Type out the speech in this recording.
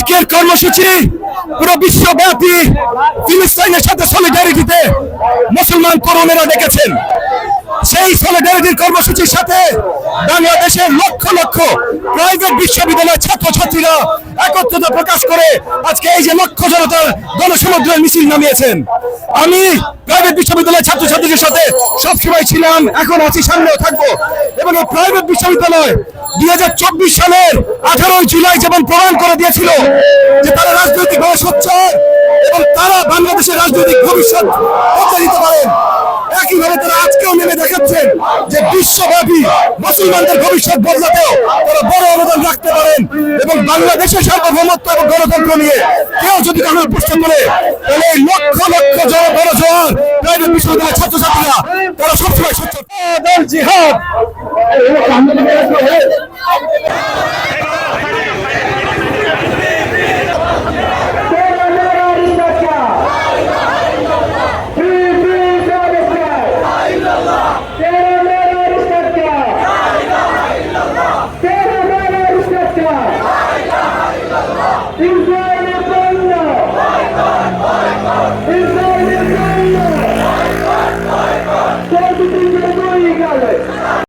আজকের কর্মসূচি পুরো বিশ্বব্যাপী ফিলিস্তাইনের সাথে সলিডারিটিতে মুসলমান তরুণেরা ডেকেছেন। সেই সলিডারিটির কর্মসূচির সাথে বাংলাদেশের লক্ষ লক্ষ প্রাইভেট বিশ্ববিদ্যালয়ের ছাত্রছাত্রীরা একত্রতা প্রকাশ করে আজকে এই যে লক্ষ জনতার গণসমুদ্রের মিছিল নামিয়েছেন। আমি প্রাইভেট বিশ্ববিদ্যালয়ের ছাত্রছাত্রীদের সাথে সবসময় ছিলাম, এখন আছি, সামনেও থাকব। এবং প্রাইভেট বিশ্ববিদ্যালয় দুই হাজার চব্বিশ সালের আঠারোই জুলাই যেমন প্রমাণ করে দিয়েছিল যে তারা রাজনৈতিকভাবে সোচ্চার এবং তারা বাংলাদেশের রাজনৈতিক ভবিষ্যৎ দিতে পারেন একইভাবে তারা আজকেও নেমে দেখাচ্ছেন যে বিশ্বব্যাপী মুসলমানদের ভবিষ্যৎ বদলাতেও তারা বড় অবদান রাখতে পারেন এবং বাংলাদেশের সার্বভৌমত্ব এবং গণতন্ত্র নিয়ে কেউ যদি কারণ প্রশ্ন করে তাহলে এই লক্ষ লক্ষ জন বড় জোয়ার প্রাইভেট বিশ্ববিদ্যালয়ের ছাত্রছাত্রীরা তারা সবসময় সোচ্চার জিহাদ Evet.